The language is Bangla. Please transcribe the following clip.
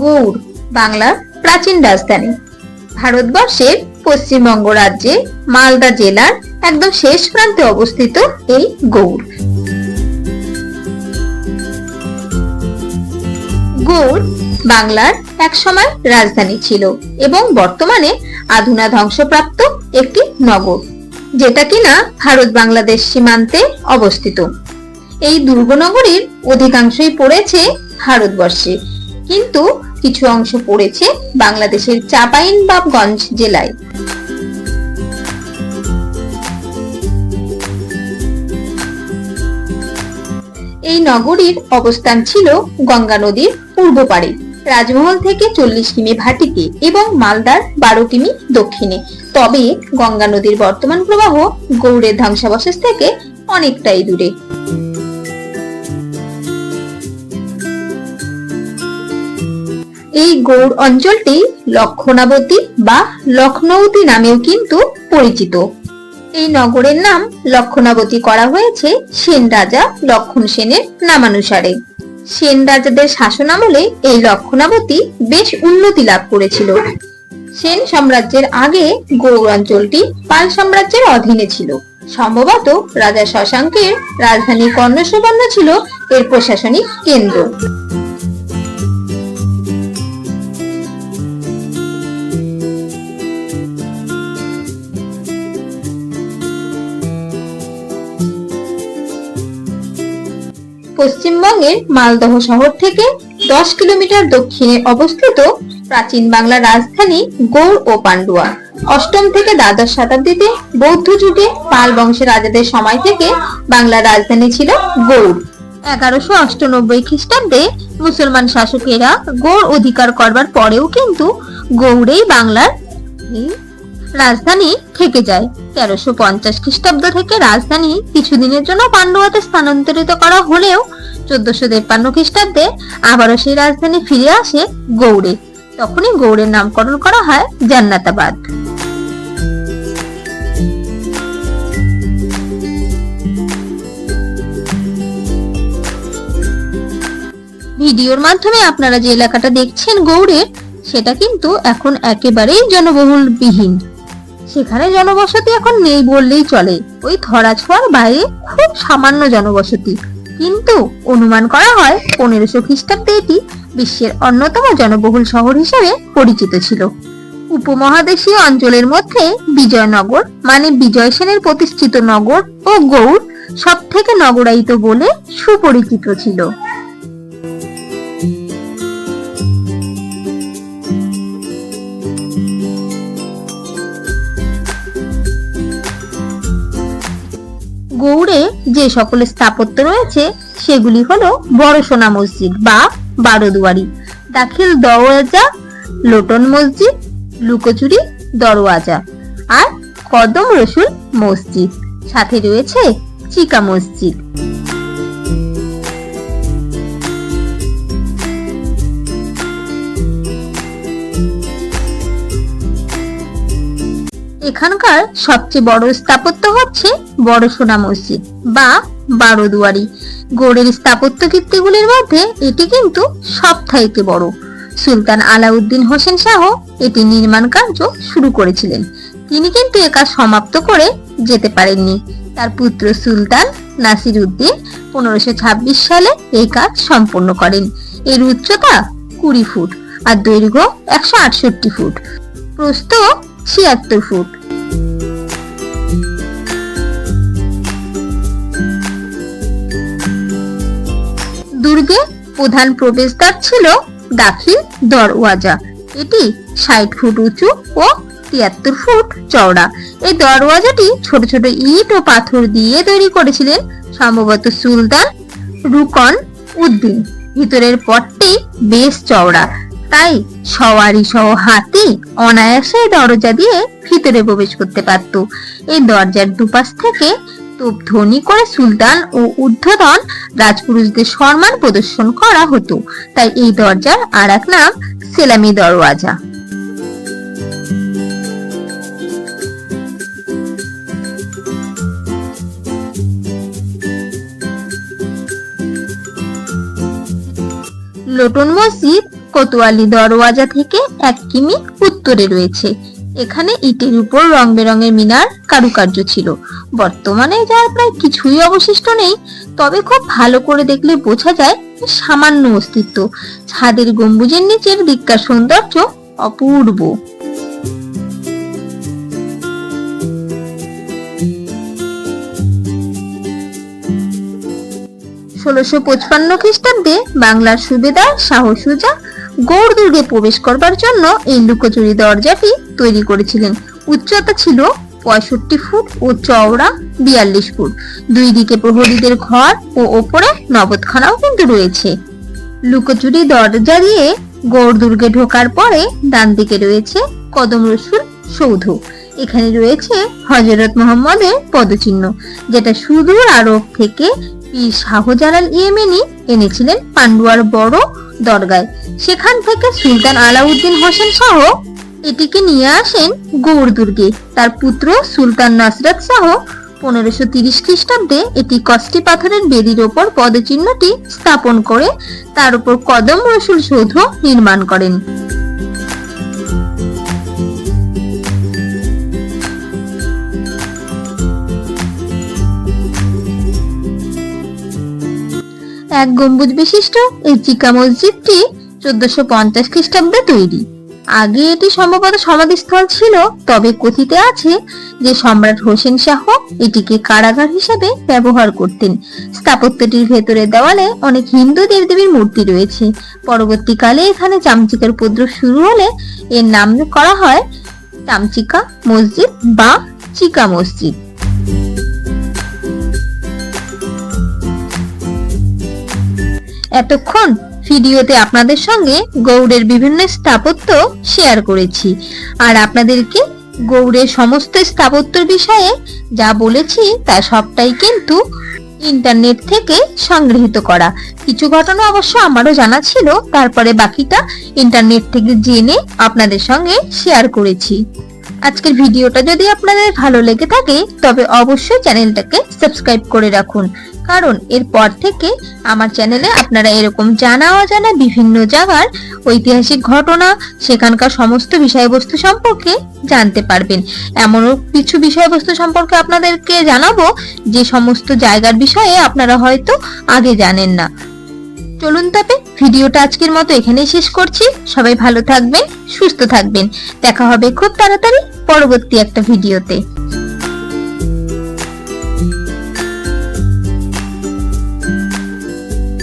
গৌড়, বাংলার প্রাচীন রাজধানী। ভারতবর্ষের পশ্চিমবঙ্গ রাজ্যে মালদা জেলার একদম শেষ প্রান্তে অবস্থিত এই গৌড়। গৌড় বাংলার একসময় রাজধানী ছিল এবং বর্তমানে আধুনা ধ্বংসপ্রাপ্ত একটি নগর, যেটা কিনা ভারত বাংলাদেশ সীমান্তে অবস্থিত। এই দুর্গনগরীর অধিকাংশই পড়েছে ভারতবর্ষে। কিন্তু কিছু অংশ পড়েছে বাংলাদেশের চাঁপাইনবাবগঞ্জ জেলায়। এই নগরীর অবস্থান ছিল গঙ্গা নদীর পূর্ব পাড়ে, রাজমহল থেকে চল্লিশ কিমি ভাটিতে এবং মালদার বারো কিমি দক্ষিণে। তবে গঙ্গা নদীর বর্তমান প্রবাহ গৌড়ের ধ্বংসাবশেষ থেকে অনেকটাই দূরে। এই গৌড় অঞ্চলটি লক্ষণাবতী বা লখনৌতি নামেও কিন্তু পরিচিত। এই নগরের নাম লক্ষণাবতী করা হয়েছে সেন রাজা লক্ষণ সেনের নামানুসারে। সেন রাজাদের শাসনামলে এই লক্ষণাবতী বেশ উন্নতি লাভ করেছিল। সেন সাম্রাজ্যের আগে গৌড় অঞ্চলটি পাল সাম্রাজ্যের অধীনে ছিল। সম্ভবত রাজা শশাঙ্কের রাজধানী কর্ণসুবর্ণ ছিল এর প্রশাসনিক কেন্দ্র। পশ্চিমবঙ্গের মালদহ শহর থেকে দশ কিলোমিটার দক্ষিণে অবস্থিত প্রাচীন বাংলার রাজধানী গৌড় ও পান্ডুয়া। অষ্টম থেকে দ্বাদশ শতাব্দীতে বৌদ্ধ যুগে পাল বংশের রাজাদের সময় থেকে বাংলার রাজধানী ছিল গৌড়। এগারোশো অষ্টানব্বই খ্রিস্টাব্দে মুসলমান শাসকেরা গৌড় অধিকার করবার পরেও কিন্তু গৌড়েই বাংলার রাজধানী থেকে যায়। তেরোশো পঞ্চাশ খ্রিস্টাব্দ থেকে রাজধানী কিছুদিনের জন্য পান্ডুয়াতে স্থানান্তরিত করা হলেও চোদ্দশো তেপ্পান্ন খ্রিস্টাব্দে আবারও সেই রাজধানী ফিরে আসে গৌড়ে। তখনই গৌড়ের নামকরণ করা হয় জান্নাতাবাদ। ভিডিওর মাধ্যমে আপনারা যে এলাকাটা দেখছেন গৌড়ের সেটা কিন্তু এখন একেবারেই জনবহুল বিহীন সেখানে জনবসতি এখন নেই বললেই চলে। ওই ধরাছোঁয়ার বাইরে খুব সামান্য জনবসতি। কিন্তু অনুমান করা হয় পনেরোশো খ্রিস্টাব্দে এটি বিশ্বের অন্যতম জনবহুল শহর হিসেবে পরিচিত ছিল। উপমহাদেশীয় অঞ্চলের মধ্যে বিজয়নগর মানে বিজয় সেনের প্রতিষ্ঠিত নগর ও গৌড় সব থেকে নগরায়িত বলে সুপরিচিত ছিল। যে সকল স্থাপত্য রয়েছে, সেগুলি হলো বড় সোনা মসজিদ বা বারোদুয়ারি, দাখিল দরওয়াজা, লোটন মসজিদ, লুকোচুরি দরওয়াজা আর কদম রসুল মসজিদ। সাথে রয়েছে চিকা মসজিদ। এখানকার সবচেয়ে বড় স্থাপত্য হচ্ছে বড় সোনা মসজিদ। বা বারোদুয়ারি গৌড়ের স্থাপত্য কীর্তিগুলির মধ্যে এটি কিন্তু সব থেকে বড়। সুলতান আলাউদ্দিন হোসেন শাহ এটি নির্মাণ কার্য শুরু করেছিলেন। তিনি কিন্তু এ কাজ সমাপ্ত করে যেতে পারেননি। তার পুত্র সুলতান নাসির উদ্দিন পনেরোশো ছাব্বিশ সালে এই কাজ সম্পন্ন করেন। এর উচ্চতা কুড়ি ফুট আর দৈর্ঘ্য একশো আটষট্টি ফুট। প্রস্থ ছিয়াত্তর ফুট। দুর্গে প্রধান প্রবেশদ্বার ছিল দাখিল দরওয়াজা। এটি ষাট ফুট উঁচু ও তিয়াত্তর ফুট চওড়া। এই দরওয়াজাটি ছোট ছোট ইট ও পাথর দিয়ে তৈরি করেছিলেন সম্ভবত সুলতান রুকন উদ্দিন। ভিতরের পথটি বেশ চওড়া। তাই সওয়ারি সহ হাতি অনায়াসে দরজা দিয়ে ভিতরে প্রবেশ করতে পারত। এই দরজার দুপাশ থেকে তোপ ধ্বনি করে সুলতান ও ঊর্ধ্বতন রাজপুরুষদের সম্মান প্রদর্শন করা হতো। তাই এই দরজার আর এক নাম সেলামি দরওয়াজা। লোটন মসজিদ কোতোয়ালি দরওয়াজা থেকে এক কিমি উত্তরে রয়েছে। এখানে ইটের উপর রং বেরঙের মিনার কারুকার্য ছিল। বর্তমানে যার প্রায় কিছুই অবশিষ্ট নেই, তবে খুব ভালো করে দেখলে বোঝা যায় সামান্য অস্তিত্ব। ছাদের গম্বুজের নিচের দিককার সৌন্দর্য অপূর্ব। ষোলোশো পঁচপান্ন খ্রিস্টাব্দে বাংলার সুবেদার শাহ সুজা গৌড় দুর্গে প্রবেশ করবার জন্য এই লুকোচুরি দরজাটি তৈরি করেছিলেন। উচ্চতা ছিল পঁয়ষট্টি ফুট ও চওড়া বিয়াল্লিশ ফুট। দুই দিকে প্রহরীদের ঘর ও ওপরে নবদখানাও কিন্তু রয়েছে। লুকোচুরি দরজা দিয়ে গৌড় দুর্গে ঢোকার পরে ডান দিকে রয়েছে কদম রসুল সৌধ। এখানে রয়েছে হজরত মোহাম্মদের পদচিহ্ন, যেটা সুদূর আরব থেকে পীর শাহজালাল ইয়েমেনি এনেছিলেন পান্ডুয়ার বড় দরগায়। সেখান থেকে সুলতান আলাউদ্দিন হোসেন শাহ এটিকে নিয়ে আসেন গৌড় দুর্গে তার পুত্র সুলতান নাসরাত শাহ পনেরোশো তিরিশ খ্রিস্টাব্দে এটি কষ্টি পাথরের বেদির ওপর পদচিহ্নটি স্থাপন করে তার উপর কদম রসুল সৌধ নির্মাণ করেন। এক গম্বুজ বিশিষ্ট এই চিকা মসজিদটি চোদ্দশো পঞ্চাশ খ্রিস্টাব্দে তৈরি। আগে এটি সম্ভবত সমাধিস্থল ছিল, তবে কথিতে আছে যে সম্রাট হোসেন শাহ এটিকে কারাগার হিসাবে ব্যবহার করতেন। স্থাপত্যটির ভেতরে দেওয়ালে অনেক হিন্দু দেবদেবীর মূর্তি রয়েছে। পরবর্তীকালে এখানে চামচিকার উপদ্রব শুরু হলে এর নাম করা হয় চামচিকা মসজিদ বা চিকা মসজিদ। এতক্ষণ ভিডিওতে আপনাদের সঙ্গে গৌড়ের বিভিন্ন স্থাপত্য শেয়ার করেছি। আর আপনাদেরকে গৌড়ের সমস্ত স্থাপত্যর বিষয়ে যা বলেছি তা সবটাই কিন্তু ইন্টারনেট থেকে সংগৃহীত করা। কিছু ঘটনা অবশ্য আমারও জানা ছিল, তারপরে বাকিটা ইন্টারনেট থেকে জেনে আপনাদের সঙ্গে শেয়ার করেছি। আজকের ভিডিওটা যদি আপনাদের ভালো লেগে থাকে, তবে অবশ্যই চ্যানেলটাকে সাবস্ক্রাইব করে রাখুন। কারণ এরপর থেকে আমার চ্যানেলে আপনারা এরকম জানা অজানা বিভিন্ন জায়গার ঐতিহাসিক ঘটনা, সেখানকার সমস্ত বিষয়বস্তু সম্পর্কে জানতে পারবেন। এমনও কিছু বিষয়বস্তু সম্পর্কে আপনাদেরকে জানাব, যে সমস্ত জায়গার বিষয়ে আপনারা হয়তো আগে জানেন না। চলুন তবে ভিডিওটা আজকের মতো এখানেই শেষ করছি। সবাই ভালো থাকবেন, সুস্থ থাকবেন। দেখা হবে খুব তাড়াতাড়ি পরবর্তী একটা ভিডিওতে।